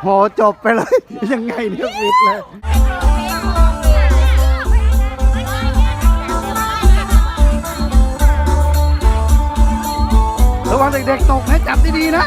โหจบไปเลย ยังไงเนี่ยฟิตเลย ระวังเด็กๆตกนะจับดีๆนะ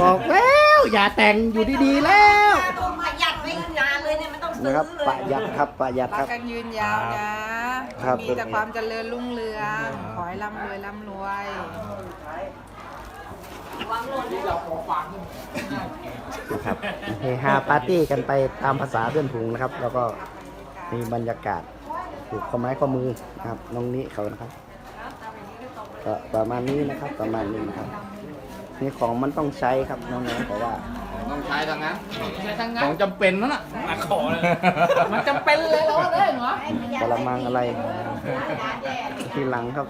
บอกแล้วอย่าแต่งอยู่ดีๆแล้วต้องยัดไม่อีกนานเลยเนี่ยมันต้องซื้อนะเลครับปะหยัดครับปะหยัดครับ กันยืนยาวนะครับ มีแต่ความเจริญรุ่งเรือง ขอให้ร่ำรวยร่ำรวยครับเฮฮาปาร์ตี้กันไปตามภาษาเพื่อนผูงนะครับ แล้วก็มีบรรยากาศผูกข้อไม้ข้อมือนะครับน้องนี้เขานะครับก็ประมาณนี้นะครับ ประมาณนี้นะครับ นี่ของมันต้องใช้ครับน้องๆเพราะว่า ต้องใช้ทางนั้นใช้ทางนั้นของจำเป็นนั่นน่ะมาขอเลยมันจำเป็นเลยเราได้หนูกระมังอะไร ทีหลังครับ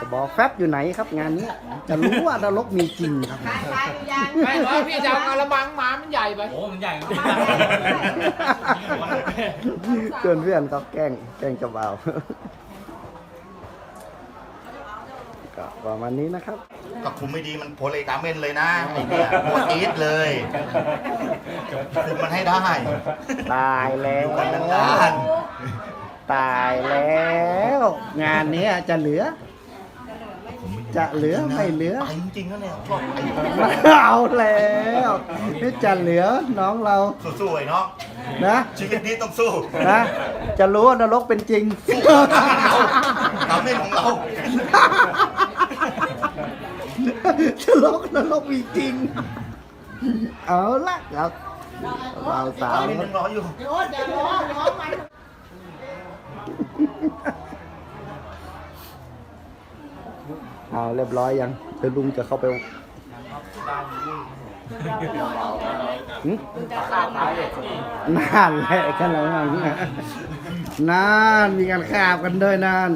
จะบอกแฟบอยู่ไหนครับงานนี้ จะรู้ว่านรกมีจริงครับไม่ว่าพี่จะเอากระบังมามันใหญ่ไปโอ้มันใหญ่มากเพื่อนเพื่อนๆก็แกล้งแกล้งเจะเบาวก็ประมาณนี้นะครับ ก็คุมไม่ดีมันโพลเลกาเมนเลยนะไอ้เนี่ยโคตรอีทเลยคุมมันให้ได้ตายแล้วอยู่กันนานตายแล้ว งานนี้จะเหลือจะเหลือไม่เหลือ ไปจริงๆนะเนี่ยชอบไปเอาแล้วนี่จะเหลือน้องเราสู้ๆไอ้น้องนะชีวิตนี้ต้องสู้นะจะรู้ว่านรกเป็นจริงทำให้ของเรา จะรกนรกมีจริง เอาละครับบ่าสาวตอนนี้ยังรออยู่เอาเรียบร้อยยังเดี๋ยวลุงจะเข้าไปหึนานแหละกันแล้วมั้งนมีการคาบกันด้วยนาน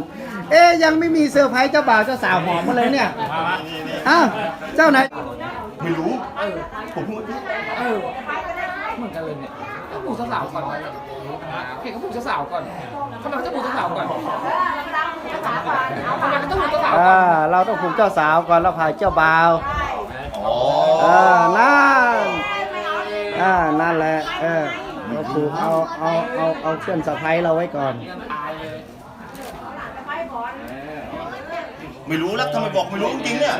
เอ๊ยยังไม่มีเซอร์ไพรส์เจ้าบ่าวเจ้าสาวหอมมาเลยเนี่ยอ้าวเจ้าไหนไม่รู้ผมพูดเออเหมือนกันเลยเนี่ยต้องปลูกสาวๆก่อนเห็นเขาปลูกสาวๆก่อนทำไมเขาต้องปลูกสาวๆก่อนทำไมเขาต้องปลูกสาวๆก่อ่าอนเราต้องผูกเจ้าสาวก่อนแล้วพาเจ้าบ่าวอ๋อเออนั่นอ่านั่นแหละเออเราผูกเอาเอาเอาเอาเพื่อนสะพ้ายเราไว้ก่อน ตายเลย ไม่รู้แล้วทำไมบอกไม่รู้จริงๆเนี่ย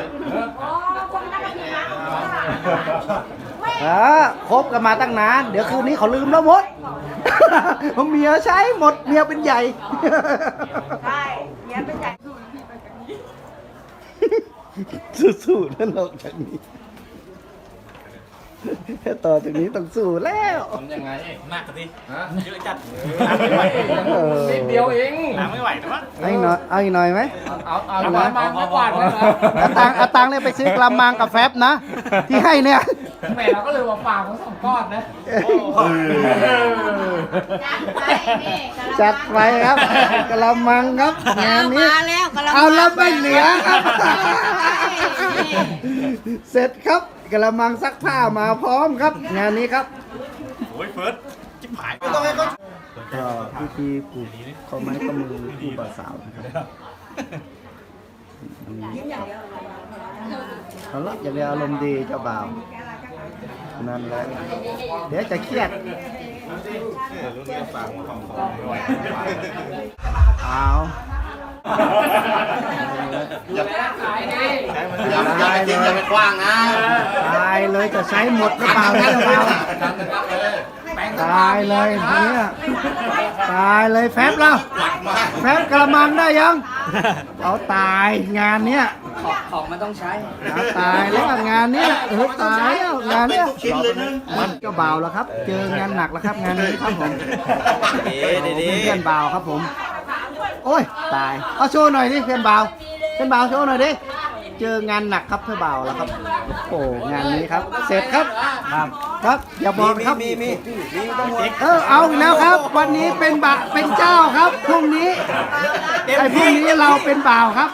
อ่าคบกันมาตั้งนาน เดี๋ยวคืนนี้เขาลืมแล้วหมด เมียใช้หมดเมียเป็นใหญ่ ใช่เมียเป็นใหญ่ สู้ๆนั่นเราจากนี้ ต่อจากนี้ต้องสู้แล้วทำยังไงหนักสิเยอะจัดนิดเดียวเองหนักไม่ไหวนะวะเอาอีกหน่อยเอาอีกหน่อยไหมเอาเอาเอามามาไม่กวาดเลยเหรอเอาตังเอาตังเนี่ยไปซื้อกระมังกับแฟบนะ ที่ให้เนี่ยแหม่เราก็เลยว่าฝากเของสองก้อนนะจัดไปครับกระมังครับงานนี้มาแล้วกำลังเอาแล้วไม่เหลือครับ เสร็จครับ กระมังซักผ้ามาพร้อมครับ งานนี้ครับโอ้ยเฟิร์สจิ๊บหายก็พิธีผูกข้อไม้ข้อมือคู่บ่าวสาวนะครับเอาละอย่าเรียอารมณ์ดีเจ้าบ่าวนั่นแหละเดี๋ยวจะเครียดเอา อย่าขายดิอย่าอย่าไปจริงอย่าไปกว้างนะตายเลยจะใช้หมดหรือเปล่าเนี่ยเจ้าบ่าตายเลยเนี้ยตายเลยแฟบเราแฟบกระมังได้ยังเอาตายงานเนี้ยของมันต้องใช้ตายแล้วงานเนี้ยเออตายแล้วงานเนี้ยมันก็เบาแล้วครับ เจองานหนักแล้วครับงานนี้ครับผมเพื่อนเบาครับผม โอ้ยตายเอาโชว์หน่อยดิเพื่อนเบาเพื่อนเบาโชว์หน่อยดิเจองานหนักครับเพื่อนเบาแล้วครับโอ้งานนี้ครับ เสร็จครับครับครับอย่าบอกครับมีมีมีเออเอาอีกแล้วครับ วันนี้เป็นบะเป็นเจ้าครับพรุ่งนี้ไอ้พรุ่งนี้เราเป็นบ่าวครับ